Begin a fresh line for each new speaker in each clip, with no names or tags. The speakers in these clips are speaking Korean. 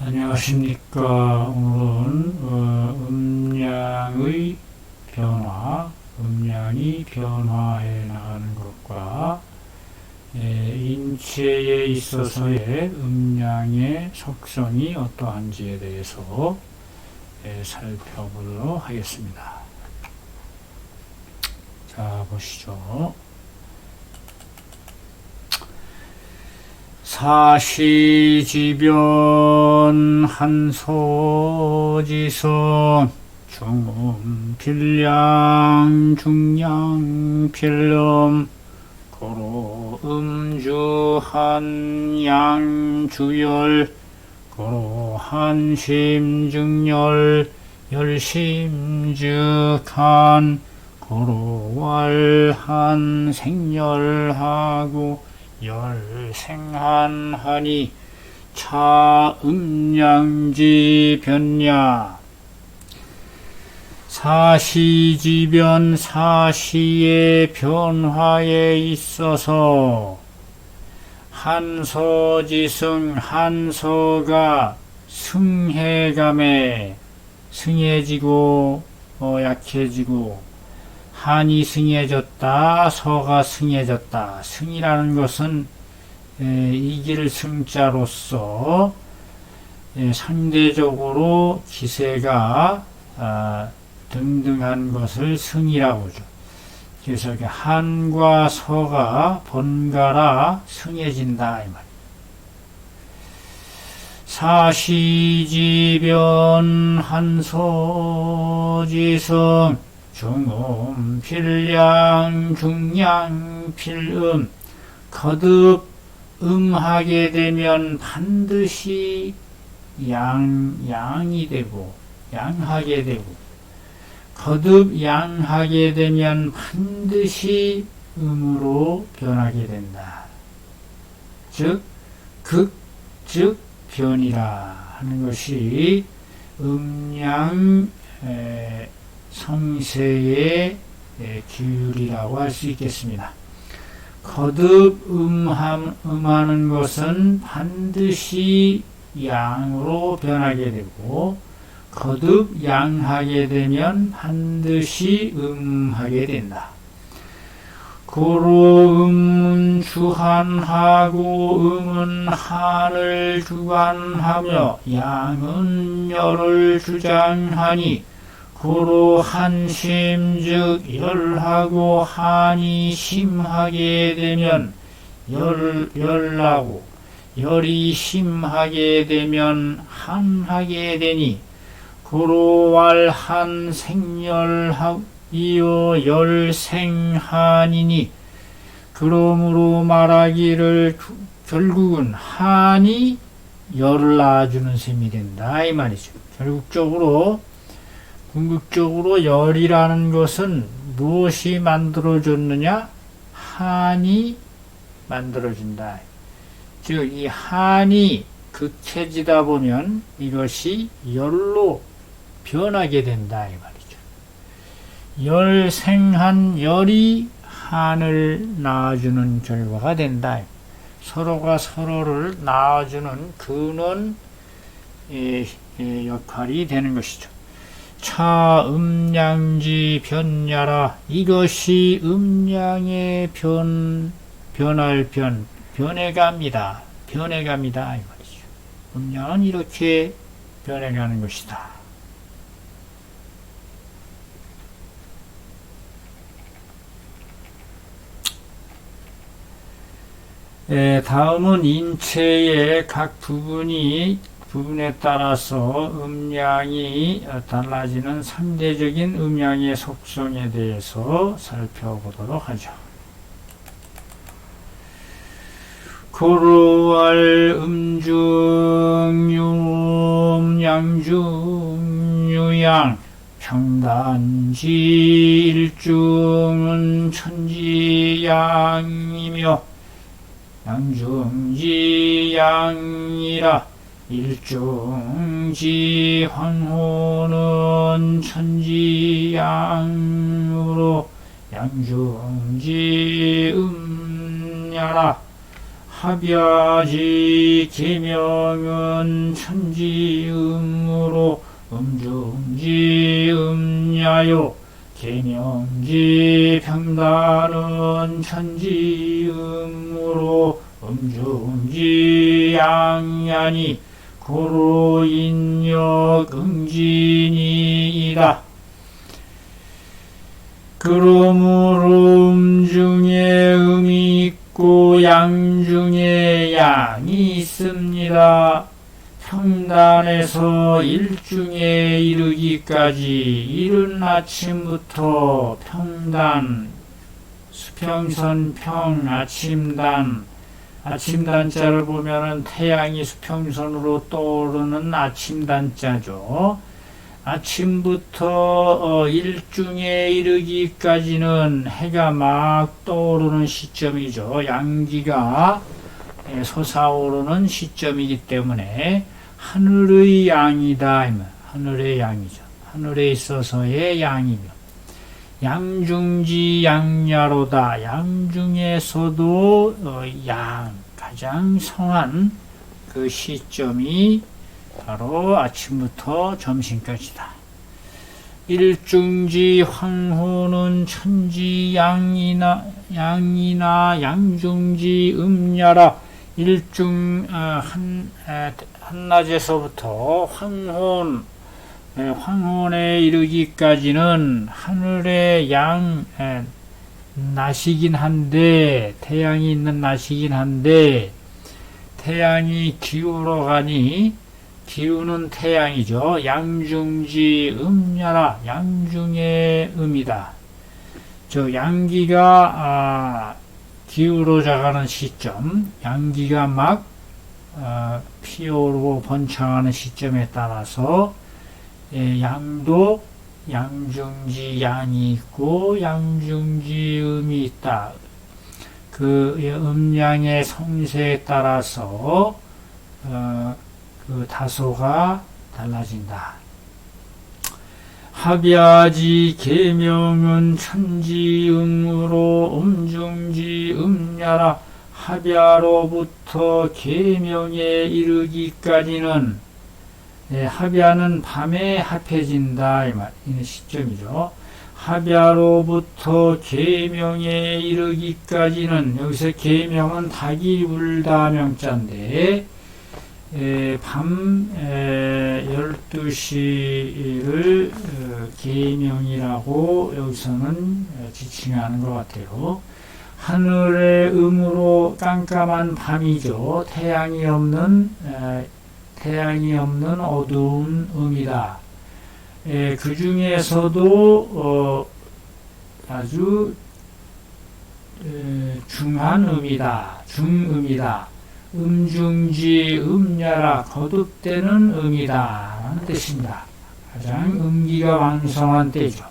안녕하십니까. 오늘은 어, 음량의 변화, 음량이 변화해 나가는 것과 예, 인체에 있어서의 음량의 속성이 어떠한지에 대해서 예, 살펴보도록 하겠습니다. 자, 보시죠. 사시지변 한소지성 중음 필량 중량 필름 고로 음주 한 양 주열 고로 한심증열 열심즉한 고로 왈한 생열하고 열 생한하니 차음량지 변야. 사시지변 사시의 변화에 있어서 한서지승 한서가 승해감에 승해지고 어, 약해지고 한이 승해졌다 서가 승해졌다 승이라는 것은 에, 이길 승자로서 에, 상대적으로 기세가 아, 등등한 것을 승이라고 하죠. 그래서 한과 서가 번갈아 승해진다 이 말. 사시지변 한소지성 중음 필량 중량 필음 거듭 음하게 되면 반드시 양 양이 되고 양하게 되고 거듭 양하게 되면 반드시 음으로 변하게 된다. 즉, 극, 즉, 변이라 하는 것이 음양 에, 성세의 에, 기율이라고 할 수 있겠습니다. 거듭 음함, 음하는 것은 반드시 양으로 변하게 되고, 거듭 양하게 되면 반드시 음하게 된다. 고로 음은 주한하고 음은 한을 주관하며 양은 열을 주장하니 고로 한심 즉 열하고 한이 심하게 되면 열, 열나고 열이 심하게 되면 한하게 되니 고로왈한 생열이요 열생한이니 그러므로 말하기를 결국은 한이 열을 낳아주는 셈이 된다 이 말이죠. 결국적으로 궁극적으로 열이라는 것은 무엇이 만들어졌느냐? 한이 만들어진다. 즉 이 한이 극해지다 보면 이것이 열로 변하게 된다 이 말이죠. 열생한 열이 한을 낳아주는 결과가 된다. 서로가 서로를 낳아주는 근원 역할이 되는 것이죠. 차 음량지 변야라 이것이 음량의 변 변할 변 변해갑니다. 변해갑니다 이 말이죠. 음량은 이렇게 변해가는 것이다. 에, 다음은 인체의 각 부분이 부분에 따라서 음량이 달라지는 상대적인 음량의 속성에 대해서 살펴보도록 하죠. 고루알 음중 유음 양중 유양 평단지 일중은 천지양이며 양중지양이라 일중지 황호는 천지양으로 양중지 음야라. 합야지 계명은 천지음으로 음중지 음야요. 계명지 평단은 천지음으로 음중지 양야니 고로 인력 응진이이다. 그러므로 음 중에 음이 있고 양 중에 양이 있습니다. 평단에서 일중에 이르기까지 이른 아침부터 평단, 수평선 평, 아침단, 아침 단자를 보면은 태양이 수평선으로 떠오르는 아침 단자죠. 아침부터 어, 일중에 이르기까지는 해가 막 떠오르는 시점이죠. 양기가 예, 솟아오르는 시점이기 때문에 하늘의 양이다. 하늘의 양이죠. 하늘에 있어서의 양이며 양중지 양야로다. 양중에서도 어, 양 가장 성한 그 시점이 바로 아침부터 점심까지다. 일중지 황호는 천지 양이나 양이나 양중지 음야라 일중 어, 한 에, 한낮에서부터 황혼 에, 황혼에 이르기까지는 하늘의 양 에, 낮이긴 한데 태양이 있는 낮이긴 한데 태양이 기울어 가니 기우는 태양이죠. 양중지 음야라 양중의 음이다. 저 양기가 아, 기울어져 가는 시점, 양기가 막 아, 피어오르고 번창하는 시점에 따라서 예, 양도 양중지 양이 있고 양중지 음이 있다. 그 예, 음양의 성세에 따라서 어, 그 다소가 달라진다. 합야지 계명은 천지음으로 음중지 음야라 합야로부터 계명에 이르기까지는 예, 합야는 밤에 합해진다 이 말, 이 시점이죠. 합야로부터 계명에 이르기까지는 여기서 계명은 닭이 울다 명자인데 에, 밤 에, 12시를 어, 계명이라고 여기서는 어, 지칭하는 것 같아요. 하늘의 음으로 깜깜한 밤이죠. 태양이 없는 에, 태양이 없는 어두운 음이다. 에, 그 중에서도 어, 아주 에, 중한 음이다. 중음이다. 음중지 음야라 거듭되는 음이다 라는 뜻입니다. 가장 음기가 왕성한 때죠.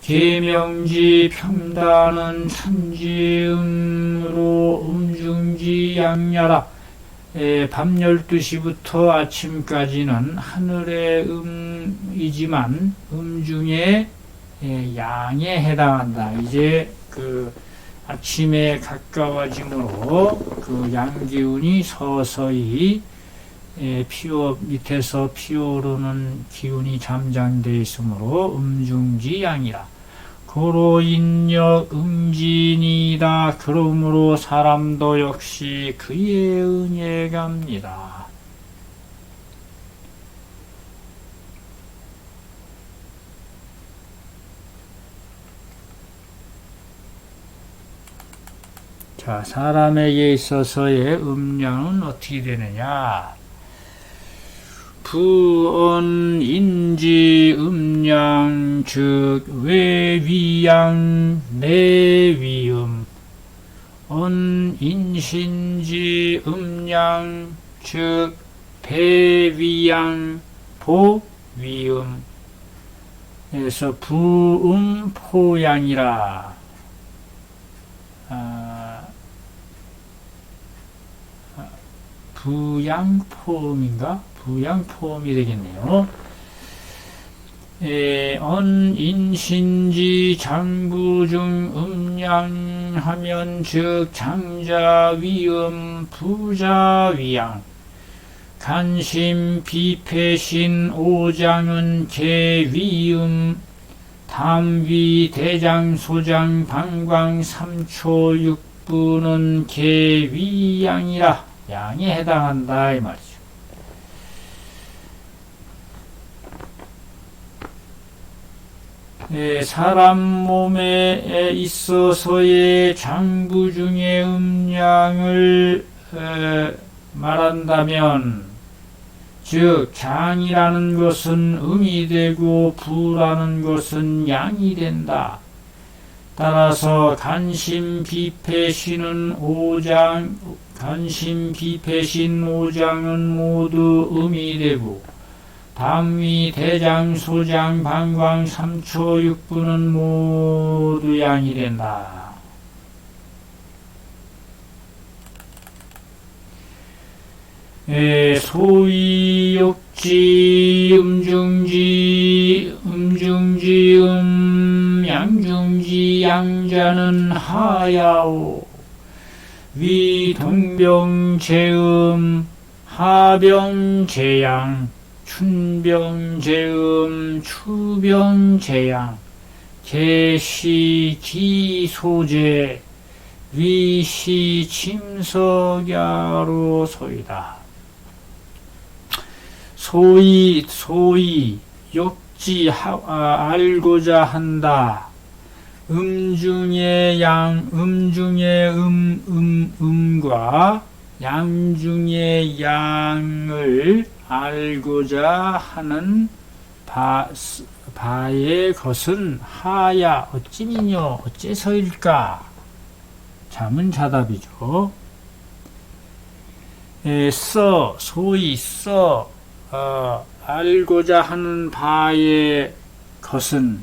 계명지 평단은 천지음으로 음중지 양야라 에, 밤 12시부터 아침까지는 하늘의 음이지만 음중에 에, 양에 해당한다. 이제 그 아침에 가까워짐으로 그 양기운이 서서히 예, 피어 밑에서 피어오르는 기운이 잠장되어 있으므로 음중지 양이라 고로 인력 음진이다 그러므로 사람도 역시 그의 은혜 갑니다. 자, 사람에게 있어서의 음량은 어떻게 되느냐? 부언 인지 음량 즉 외위양 내위음. 언 인신지 음량 즉 배위양 보위음. 그래서 부음 포양이라. 아, 부양포음인가? 부양포음이 되겠네요. 에, 언인 신지 장부 중 음양 하면 즉 장자 위음 부자 위양 간심 비패신 오장은 개 위음 담위 대장 소장 방광 삼초 육부는 개 위양이라 양에 해당한다 이 말이죠. 사람 몸에 있어서의 장부 중의 음양을 에, 말한다면 즉 장이라는 것은 음이 되고 부라는 것은 양이 된다. 따라서 간심 비패신은 오장 간심 비패신 오장은 모두 음이 되고 담위 대장 소장 방광 삼초 육부는 모두 양이 된다. 에, 소위 욕지 음중지 음중지 음 양중지 양자는 하야오 위 동병 제음 하병 제양 춘병제음 추병제양 개시기소제 위시 침석야로 소이다. 소위 소위 욕지 하, 아, 알고자 한다. 음중의 양 음중의 음 음 음과 양중의 양을 알고자 하는 바, 바의 것은 하야 어찌미뇨 어째서일까? 자문자답이죠. 에, 써 소위 써 어, 알고자 하는 바의 것은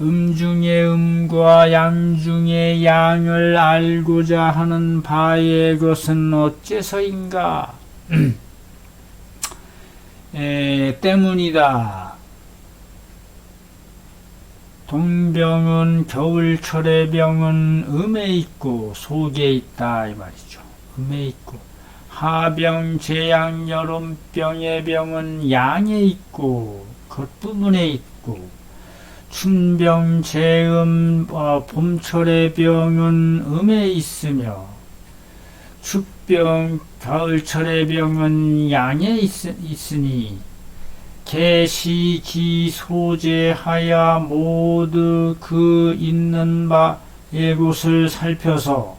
음중의 음과 양중의 양을 알고자 하는 바의 것은 어째서인가? 에, 때문이다. 동병은 겨울철의 병은 음에 있고 속에 있다 이 말이죠. 음에 있고 하병, 재양, 여름병의 병은 양에 있고 겉부분에 있고 춘병, 재음, 어, 봄철의 병은 음에 있으며 축병, 가을철의 병은 양에 있, 있으니 개시, 기, 소재하야 모두 그 있는 바의 곳을 살펴서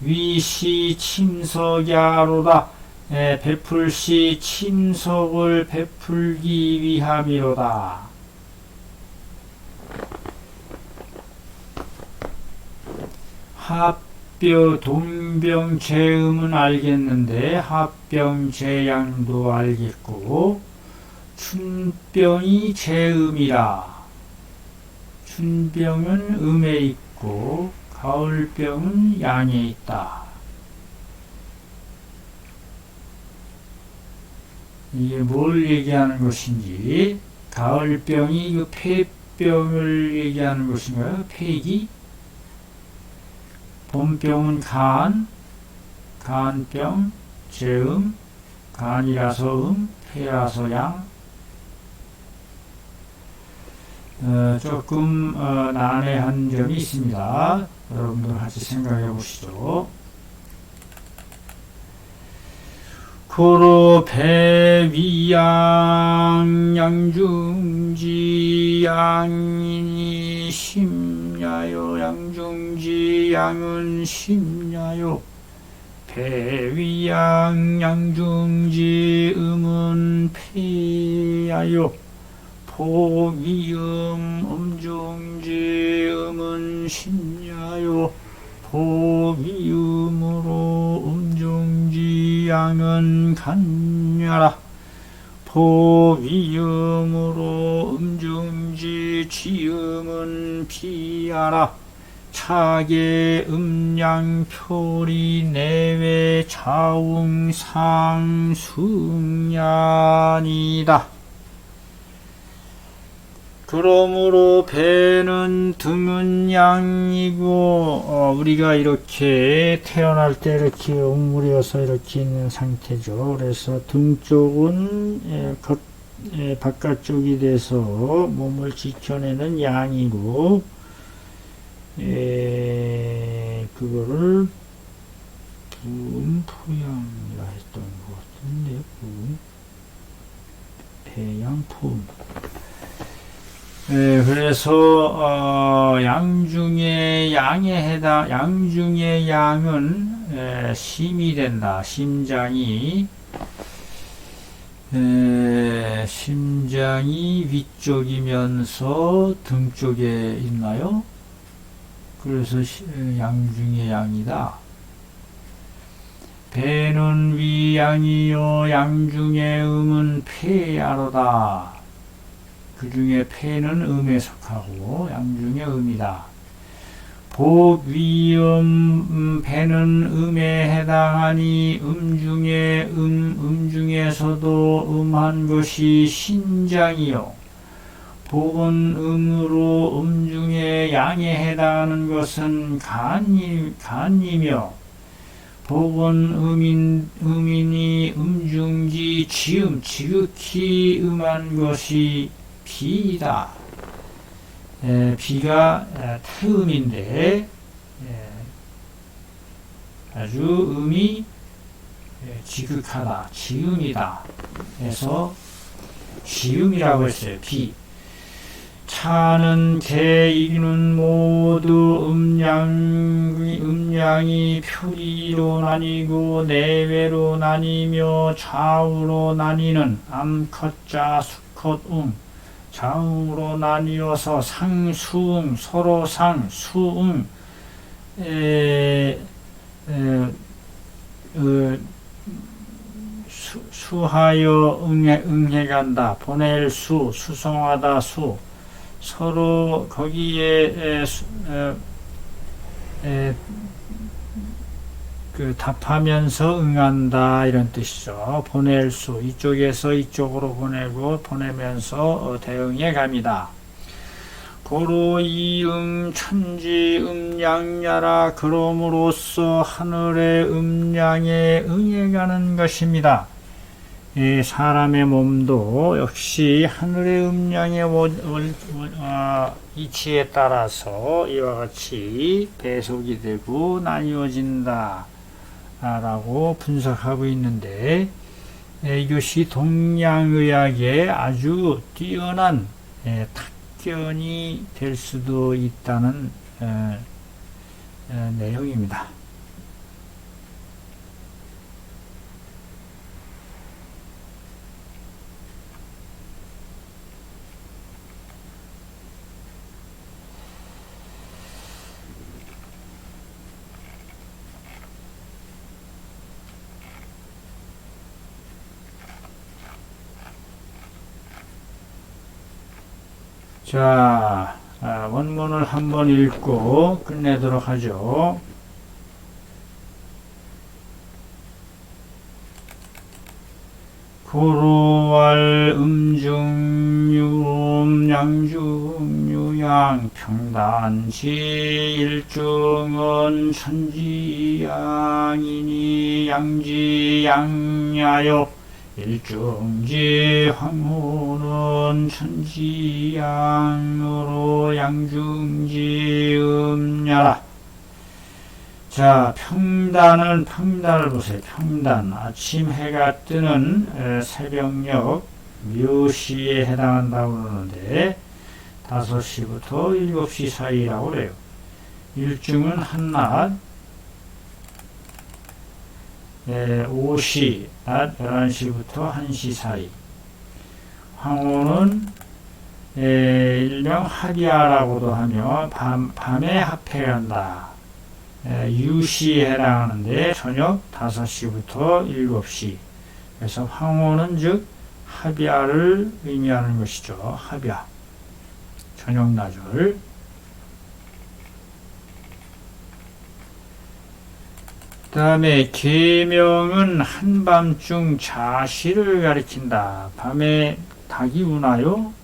위시 침석야로다 에, 베풀시 침석을 베풀기 위함이로다. 합 뼈 동병 제음은 알겠는데 합병 제양도 알겠고 춘병이 제음이라 춘병은 음에 있고 가을병은 양에 있다. 이게 뭘 얘기하는 것인지 가을병이 그 폐병을 얘기하는 것인가요? 폐기? 봄병은 간, 간병, 제음, 간이라서 음, 폐라서 양. 어, 조금 어, 난해한 점이 있습니다. 여러분들 같이 생각해 보시죠. 고로 배위양 양중지 양인이 심야요. 양중지 양은 심야요. 배위양 양중지 음은 폐야요. 보위음 음중지 음은 심 양은 간야라. 보위음으로 음중지 지음은 피하라. 차계 음양 표리 내외 자웅상 숭야니다 그러므로 배는 등은 양이고 어, 우리가 이렇게 태어날 때 이렇게 웅물이어서 이렇게 있는 상태죠. 그래서 등 쪽은 예, 겉, 예, 바깥쪽이 돼서 몸을 지켜내는 양이고 예, 그거를 부음푸양이라 했던 것 같은데 부음 배양품 예, 그래서 어, 양 중에 양에 해당 양 중에 양은 예, 심이 된다. 심장이 예, 심장이 위쪽이면서 등 쪽에 있나요? 그래서 시- 예, 양 중에 양이다. 배는 위양이요 양 중에 음은 폐야로다. 그 중에 폐는 음에 속하고 양 중에 음이다. 복위음 음, 배는 음에 해당하니 음 중에 음, 음 중에서도 음한 것이 신장이요. 복은 음으로 음 중에 양에 해당하는 것은 간이, 간이며 복은 음인, 음인이 음중지 지음, 지극히 음한 것이 비이다. 에, 비가 에, 아주 음이 에, 지극하다, 지음이다. 해서 지음이라고 했어요. 비. 차는 개이는 모두 음양 음양이 표리로 나뉘고 내외로 나뉘며 좌우로 나뉘는 암컷자 수컷웅 좌우로 나뉘어서 상수응 서로 상 수응 에, 에, 어, 수, 수하여 응해, 응해간다. 보낼 수 수송하다 수. 서로 거기에 에, 수, 에, 에, 그 답하면서 응한다 이런 뜻이죠. 보낼 수 이쪽에서 이쪽으로 보내고 보내면서 어, 대응해 갑니다. 고로 이응 천지 음양야라 그럼으로써 하늘의 음양에 응해가는 것입니다. 이 사람의 몸도 역시 하늘의 원- 어, 이치에 따라서 이와 같이 배속이 되고 나뉘어진다. 라고 분석하고 있는데 에, 이것이 동양의학의 아주 뛰어난 에, 탁견이 될 수도 있다는 에, 에, 내용입니다. 자, 아, 원문을 한번 읽고 끝내도록 하죠. 고로왈 음중유음 양중유양 평단시 일중은 천지양이니 양지양야요 일중지 황후는 천지양으로 양중지 음야라 자, 평단은 평단을 보세요. 평단. 아침 해가 뜨는 에, 새벽녘 묘시에 해당한다고 그러는데 5시부터 7시 사이라고 그래요. 일중은 한낮 에, 오시 낮 11시부터 1시 사이. 황호는 에, 일명 합야라고도 하며 밤, 밤에 합해간다. 에, 유시에 해당하는데 저녁 5시부터 7시 그래서 황호는 즉 합야를 의미하는 것이죠 합야 저녁 낮을 그 다음에 계명은 한밤중 자시를 가리킨다 밤에 닭이 우나요?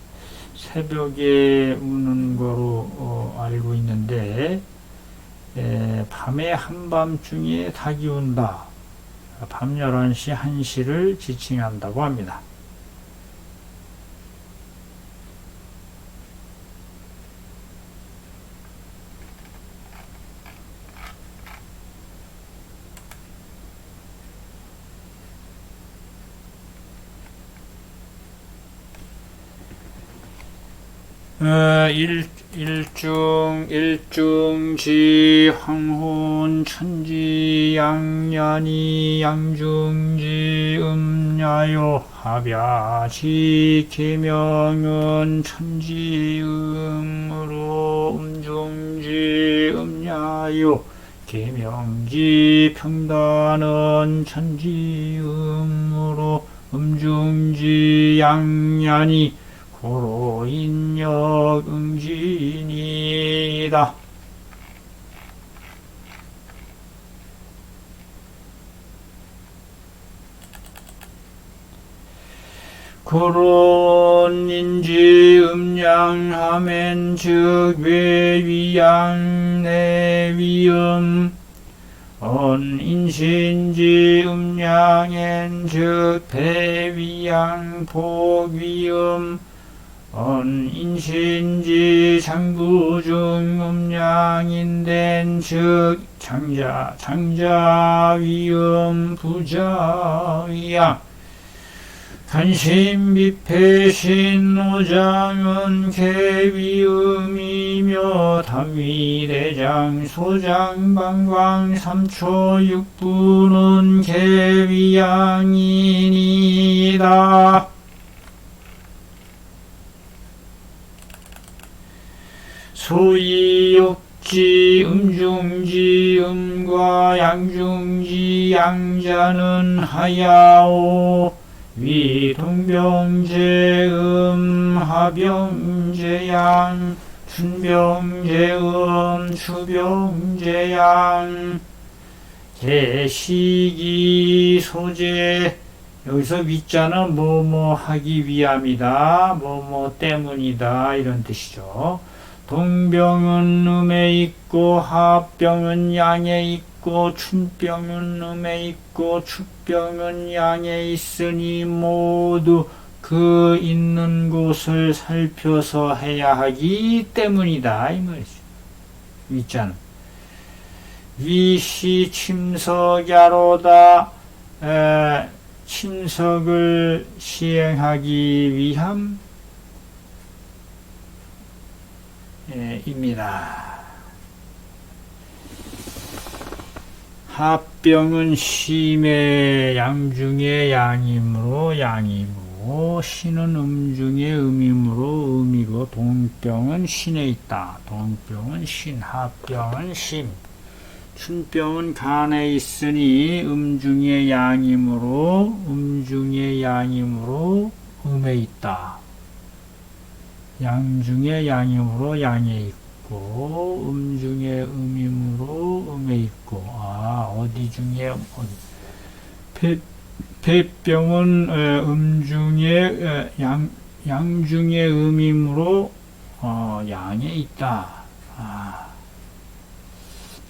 새벽에 우는 거로 어, 알고 있는데 에, 밤에 한밤중에 닭이 운다. 밤 11시 1시를 지칭한다고 합니다. 어, 일, 일중, 일중지, 황혼, 천지, 양년이, 양중지, 음야요, 합야지, 계명은 천지, 음으로, 음중지, 음야요, 계명지, 평단은 천지, 음으로, 음중지, 양년이, 고로 인력 응진이다. 그런 인지 음양하면 즉 외위양 내위음 언인신지 음양엔 즉 배위양 복위음 언인신지 장부중 음양인된 즉 장자 장자 위음 부자 위양 간신 비패신 노장은 개위음이며 당위대장 소장 방광 삼초 육부는 개위양이니다. 소위 욕지 음중지 음과 양중지 양자는 하야오. 위 동병제 음 하병제양 춘병제음 추병제 양. 제시기 소재 여기서 위자는 뭐뭐 하기 위함이다 뭐뭐 때문이다 이런 뜻이죠 동병은 음에 있고 하병은 양에 있고 춘병은 음에 있고 축병은 양에 있으니 모두 그 있는 곳을 살펴서 해야 하기 때문이다 이 말이죠. 위자는 위시 침석야로다 에, 침석을 시행하기 위함 예, 입니다. 합병은 심의 양중의 양이므로 양이고 신은 음중의 음이므로 음이고 동병은 신에 있다. 동병은 신, 합병은 심. 춘병은 간에 있으니 음중의 양이므로 음중의 양이므로 음에 있다. 양중의 양이므로 양에 있고 음중의 음이므로 음에 있고 아 어디 중에 어디 폐, 폐병은 에, 음중의 에, 양 양중의 음이므로 어, 양에 있다. 아,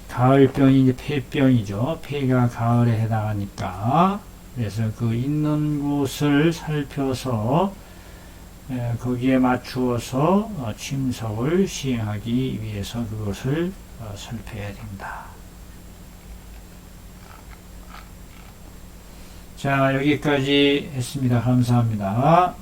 가을병이 이제 폐병이죠. 폐가 가을에 해당하니까 그래서 그 있는 곳을 살펴서 에, 거기에 맞추어서 어, 침석을 시행하기 위해서 그것을 어, 살펴야 된다. 자, 여기까지 했습니다. 감사합니다.